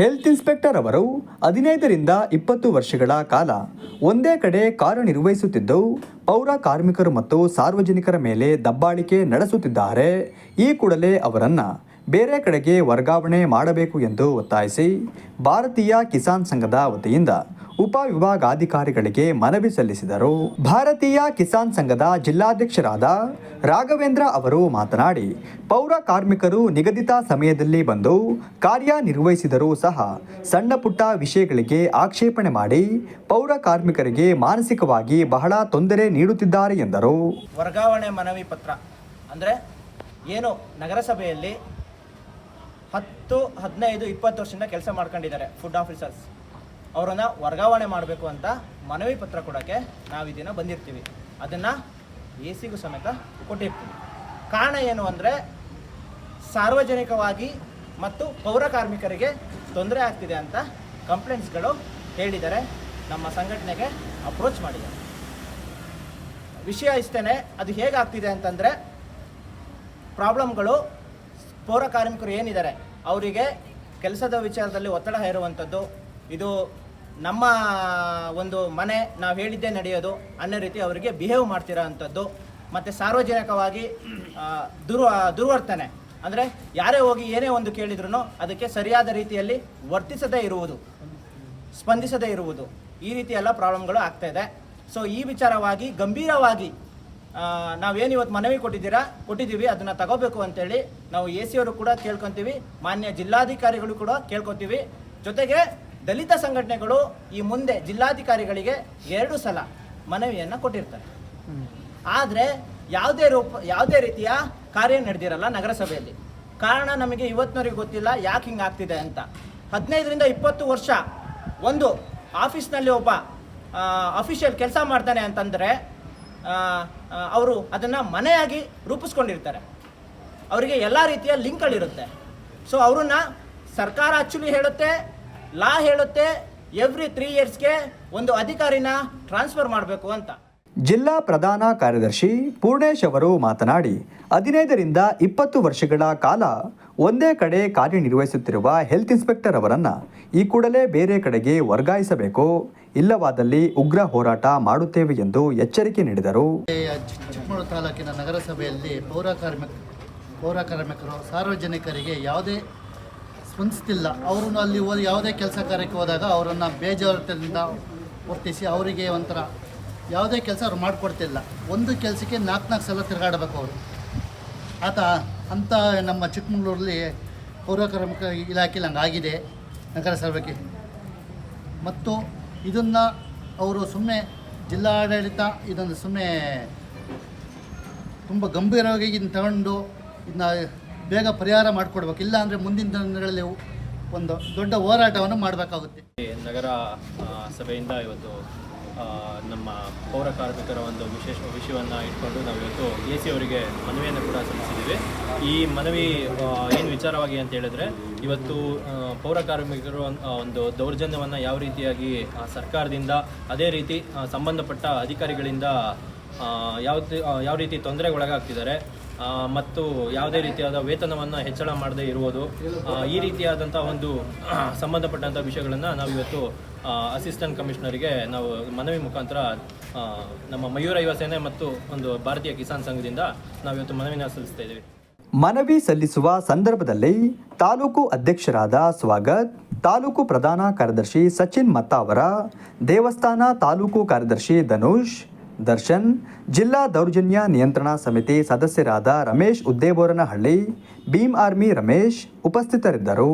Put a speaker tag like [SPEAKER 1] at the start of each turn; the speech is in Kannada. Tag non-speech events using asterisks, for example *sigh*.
[SPEAKER 1] ಹೆಲ್ತ್ ಇನ್ಸ್ಪೆಕ್ಟರ್ ಅವರು ಹದಿನೈದರಿಂದ ಇಪ್ಪತ್ತು ವರ್ಷಗಳ ಕಾಲ ಒಂದೇ ಕಡೆ ಕಾರ್ಯನಿರ್ವಹಿಸುತ್ತಿದ್ದು ಪೌರ ಕಾರ್ಮಿಕರು ಮತ್ತು ಸಾರ್ವಜನಿಕರ ಮೇಲೆ ದಬ್ಬಾಳಿಕೆ ನಡೆಸುತ್ತಿದ್ದಾರೆ. ಈ ಕೂಡಲೇ ಅವರನ್ನು ಬೇರೆ ಕಡೆಗೆ ವರ್ಗಾವಣೆ ಮಾಡಬೇಕು ಎಂದು ಒತ್ತಾಯಿಸಿ ಭಾರತೀಯ ಕಿಸಾನ್ ಸಂಘದ ವತಿಯಿಂದ ಉಪವಿಭಾಗಾಧಿಕಾರಿಗಳಿಗೆ ಮನವಿ ಸಲ್ಲಿಸಿದರು. ಭಾರತೀಯ ಕಿಸಾನ್ ಸಂಘದ ಜಿಲ್ಲಾಧ್ಯಕ್ಷರಾದ ರಾಘವೇಂದ್ರ ಅವರು ಮಾತನಾಡಿ, ಪೌರ ಕಾರ್ಮಿಕರು ನಿಗದಿತ ಸಮಯದಲ್ಲಿ ಬಂದು ಕಾರ್ಯನಿರ್ವಹಿಸಿದರೂ ಸಹ ಸಣ್ಣ ಪುಟ್ಟ ವಿಷಯಗಳಿಗೆ ಆಕ್ಷೇಪಣೆ ಮಾಡಿ ಪೌರ ಕಾರ್ಮಿಕರಿಗೆ ಮಾನಸಿಕವಾಗಿ ಬಹಳ ತೊಂದರೆ ನೀಡುತ್ತಿದ್ದಾರೆ ಎಂದರು.
[SPEAKER 2] ವರ್ಗಾವಣೆ ಮನವಿ ಪತ್ರ ಅಂದರೆ ಏನು ನಗರಸಭೆಯಲ್ಲಿ ಹತ್ತು, ಹದಿನೈದು, ಇಪ್ಪತ್ತು ವರ್ಷದಿಂದ ಕೆಲಸ ಮಾಡ್ಕೊಂಡಿದ್ದಾರೆ ಫುಡ್ ಆಫೀಸರ್ಸ್ ಅವರನ್ನು ವರ್ಗಾವಣೆ ಮಾಡಬೇಕು ಅಂತ ಮನವಿ ಪತ್ರ ಕೊಡೋಕ್ಕೆ ನಾವು ಈ ದಿನ ಬಂದಿರ್ತೀವಿ. ಅದನ್ನು ಎ ಸಿಗೂ ಸಮೇತ ಕೊಟ್ಟಿರ್ತೀವಿ. ಕಾರಣ ಏನು ಅಂದರೆ ಸಾರ್ವಜನಿಕವಾಗಿ ಮತ್ತು ಪೌರ ಕಾರ್ಮಿಕರಿಗೆ ತೊಂದರೆ ಆಗ್ತಿದೆ ಅಂತ ಕಂಪ್ಲೇಂಟ್ಸ್ಗಳು ಹೇಳಿದರೆ ನಮ್ಮ ಸಂಘಟನೆಗೆ ಅಪ್ರೋಚ್ ಮಾಡಿದ್ದಾರೆ. ವಿಷಯ ಇಷ್ಟೇ ಅದು ಹೇಗಾಗ್ತಿದೆ ಅಂತಂದರೆ ಪ್ರಾಬ್ಲಮ್ಗಳು ಪೌರ ಕಾರ್ಮಿಕರು ಏನಿದ್ದಾರೆ, ಅವರಿಗೆ ಕೆಲಸದ ವಿಚಾರದಲ್ಲಿ ಒತ್ತಡ ಹೇರುವಂಥದ್ದು, ಇದು ನಮ್ಮ ಒಂದು ಮನೆ ನಾವು ಹೇಳಿದ್ದೇ ನಡೆಯೋದು, ಅನ್ನೋ ರೀತಿ ಅವರಿಗೆ ಬಿಹೇವ್ ಮಾಡ್ತಿರೋ ಅಂಥದ್ದು ಮತ್ತು ಸಾರ್ವಜನಿಕವಾಗಿ ದುರ್ ದುರ್ವ ದುರ್ವರ್ತನೆ. ಅಂದರೆ ಯಾರೇ ಹೋಗಿ ಏನೇ ಒಂದು ಕೇಳಿದ್ರು ಅದಕ್ಕೆ ಸರಿಯಾದ ರೀತಿಯಲ್ಲಿ ವರ್ತಿಸದೇ ಇರುವುದು, ಸ್ಪಂದಿಸದೇ ಇರುವುದು. ಈ ರೀತಿ ಎಲ್ಲ ಪ್ರಾಬ್ಲಮ್ಗಳು ಇದೆ. ಸೊ ಈ ವಿಚಾರವಾಗಿ ಗಂಭೀರವಾಗಿ ನಾವು ನಾವೇನು ಇವತ್ತು ಮನವಿ ಕೊಟ್ಟಿದ್ದೀರಾ, ಕೊಟ್ಟಿದ್ದೀವಿ, ಅದನ್ನು ತಗೋಬೇಕು ಅಂತೇಳಿ ನಾವು ಎ ಸಿಯವರು ಕೂಡ ಕೇಳ್ಕೊತೀವಿ, ಮಾನ್ಯ ಜಿಲ್ಲಾಧಿಕಾರಿಗಳು ಕೂಡ ಕೇಳ್ಕೊತೀವಿ. ಜೊತೆಗೆ ದಲಿತ ಸಂಘಟನೆಗಳು ಈ ಮುಂದೆ ಜಿಲ್ಲಾಧಿಕಾರಿಗಳಿಗೆ ಎರಡು ಸಲ ಮನವಿಯನ್ನು ಕೊಟ್ಟಿರ್ತಾರೆ. ಆದರೆ ಯಾವುದೇ ರೂಪ, ಯಾವುದೇ ರೀತಿಯ ಕಾರ್ಯ ನಡೆದಿರಲ್ಲ ನಗರಸಭೆಯಲ್ಲಿ. ಕಾರಣ ನಮಗೆ ಇವತ್ತಿನವರೆಗೆ ಗೊತ್ತಿಲ್ಲ, ಯಾಕೆ ಹಿಂಗೆ ಆಗ್ತಿದೆ ಅಂತ. ಹದಿನೈದರಿಂದ ಇಪ್ಪತ್ತು ವರ್ಷ ಒಂದು ಆಫೀಸ್ನಲ್ಲಿ ಒಬ್ಬ ಅಫಿಷಿಯಲ್ ಕೆಲಸ ಮಾಡ್ತಾನೆ ಅಂತಂದರೆ ಅವರು ಅದನ್ನು ಮನೆಯಾಗಿ ರೂಪಿಸ್ಕೊಂಡಿರ್ತಾರೆ. ಅವರಿಗೆ ಎಲ್ಲ ರೀತಿಯ ಲಿಂಕ್ಗಳಿರುತ್ತೆ. ಸೊ ಅವ್ರನ್ನ ಸರ್ಕಾರ ಆ್ಯಕ್ಚುಲಿ ಹೇಳುತ್ತೆ ಲಾ ಹೇಳುತ್ತೆ ಎವ್ರಿ ತ್ರೀ ಇಯರ್ಸ್ಗೆ ಒಂದು ಅಧಿಕಾರಿನ ಟ್ರಾನ್ಸ್ಫರ್ ಮಾಡಬೇಕು ಅಂತ.
[SPEAKER 1] ಜಿಲ್ಲಾ ಪ್ರಧಾನ ಕಾರ್ಯದರ್ಶಿ ಪೂರ್ಣೇಶ್ ಅವರು ಮಾತನಾಡಿ ಹದಿನೈದರಿಂದ ಇಪ್ಪತ್ತು ವರ್ಷಗಳ ಕಾಲ ಒಂದೇ ಕಡೆ ಕಾರ್ಯನಿರ್ವಹಿಸುತ್ತಿರುವ ಹೆಲ್ತ್ ಇನ್ಸ್ಪೆಕ್ಟರ್ ಅವರನ್ನು ಈ ಕೂಡಲೇ ಬೇರೆ ಕಡೆಗೆ ವರ್ಗಾಯಿಸಬೇಕು ಇಲ್ಲವಾದಲ್ಲಿ ಉಗ್ರ ಹೋರಾಟ ಮಾಡುತ್ತೇವೆ ಎಂದು ಎಚ್ಚರಿಕೆ ನೀಡಿದರು.
[SPEAKER 3] ಚಿಕ್ಕಮಗಳೂರು ತಾಲೂಕಿನ ನಗರಸಭೆಯಲ್ಲಿ ಪೌರ ಕಾರ್ಮಿಕ ಪೌರ ಕಾರ್ಮಿಕರು ಸಾರ್ವಜನಿಕರಿಗೆ ಯಾವುದೇ ಸ್ಪಂದಿಸ್ತಿಲ್ಲ ಅವ್ರನ್ನ ಅಲ್ಲಿ ಹೋದ ಯಾವುದೇ ಕೆಲಸ ಕಾರ್ಯಕ್ಕೆ ಹೋದಾಗ ಅವರನ್ನು ಬೇಜಾರದಿಂದ ವರ್ತಿಸಿ ಅವರಿಗೆ ಒಂಥರ ಯಾವುದೇ ಕೆಲಸ ಅವ್ರು ಮಾಡಿಕೊಡ್ತಿಲ್ಲ. ಒಂದು ಕೆಲಸಕ್ಕೆ ನಾಲ್ಕು ನಾಲ್ಕು ಸಲ ತಿರುಗಾಡಬೇಕು ಅವರು. ಆತ ಅಂತ ನಮ್ಮ ಚಿಕ್ಕಮಗಳೂರಲ್ಲಿ ಪೌರ ಕಾರ್ಮಿಕ ಇಲಾಖೆಯಲ್ಲಿ ಹಂಗಾಗಿದೆ ನಗರಸಭೆಗೆ ಮತ್ತು ಇದನ್ನು ಅವರು ಸುಮ್ಮನೆ ಜಿಲ್ಲಾಡಳಿತ ಇದನ್ನು ಸುಮ್ಮನೆ ತುಂಬ ಗಂಭೀರವಾಗಿ ಇದನ್ನು ತಗೊಂಡು ಇದನ್ನ ಬೇಗ ಪರಿಹಾರ ಮಾಡಿಕೊಡ್ಬೇಕು. ಇಲ್ಲ ಅಂದರೆ ಮುಂದಿನ ದಿನಗಳಲ್ಲಿ ಒಂದು ದೊಡ್ಡ ಹೋರಾಟವನ್ನು ಮಾಡಬೇಕಾಗುತ್ತೆ.
[SPEAKER 4] ನಗರ ಸಭೆಯಿಂದ ಇವತ್ತು ನಮ್ಮ ಪೌರ ಕಾರ್ಮಿಕರ ಒಂದು ವಿಶೇಷ ವಿಷಯವನ್ನು ಇಟ್ಕೊಂಡು ನಾವು ಇವತ್ತು ಎ ಸಿ ಅವರಿಗೆ ಮನವಿಯನ್ನು ಕೂಡ ಸಲ್ಲಿಸಿದ್ದೀವಿ. ಈ ಮನವಿ ಏನು ವಿಚಾರವಾಗಿ ಅಂತ ಹೇಳಿದ್ರೆ, ಇವತ್ತು ಪೌರ ಕಾರ್ಮಿಕರು ಒಂದು ದೌರ್ಜನ್ಯವನ್ನು ಯಾವ ರೀತಿಯಾಗಿ ಸರ್ಕಾರದಿಂದ, ಅದೇ ರೀತಿ ಸಂಬಂಧಪಟ್ಟ ಅಧಿಕಾರಿಗಳಿಂದ ಯಾವ ಯಾವ ರೀತಿ ತೊಂದರೆಗೊಳಗಾಗ್ತಿದ್ದಾರೆ ಮತ್ತು ಯಾವುದೇ ರೀತಿಯಾದ ವೇತನವನ್ನು ಹೆಚ್ಚಳ ಮಾಡದೇ ಇರುವುದು ಈ ರೀತಿಯಾದಂಥ ಒಂದು *clears throat* ಸಂಬಂಧಪಟ್ಟಂಥ ವಿಷಯಗಳನ್ನು ನಾವು ಇವತ್ತು ಅಸಿಸ್ಟೆಂಟ್ ಕಮಿಷನರಿಗೆ ನಾವು ಮನವಿ ಮುಖಾಂತರ ನಮ್ಮ ಮಯೂರ ಯುವ ಸೇನೆ ಮತ್ತು ಒಂದು ಭಾರತೀಯ ಕಿಸಾನ್ ಸಂಘದಿಂದ ನಾವು ಇವತ್ತು ಮನವಿನ ಸಲ್ಲಿಸ್ತಾ ಇದ್ದೀವಿ.
[SPEAKER 1] ಮನವಿ ಸಲ್ಲಿಸುವ ಸಂದರ್ಭದಲ್ಲಿ ತಾಲೂಕು ಅಧ್ಯಕ್ಷರಾದ ಸ್ವಾಗತ್, ತಾಲೂಕು ಪ್ರಧಾನ ಕಾರ್ಯದರ್ಶಿ ಸಚಿನ್ ಮತ್ತಾವರ, ದೇವಸ್ಥಾನ ತಾಲೂಕು ಕಾರ್ಯದರ್ಶಿ ಧನುಷ್ ದರ್ಶನ್ ಜಿಲ್ಲಾ ದೌರ್ಜನ್ಯ ನಿಯಂತ್ರಣ ಸಮಿತಿ ಸದಸ್ಯರಾದ ರಮೇಶ್ ಉದ್ದೇಬೋರನಹಳ್ಳಿ ಭೀಮ್ ಆರ್ಮಿ ರಮೇಶ್ ಉಪಸ್ಥಿತರಿದ್ದರು.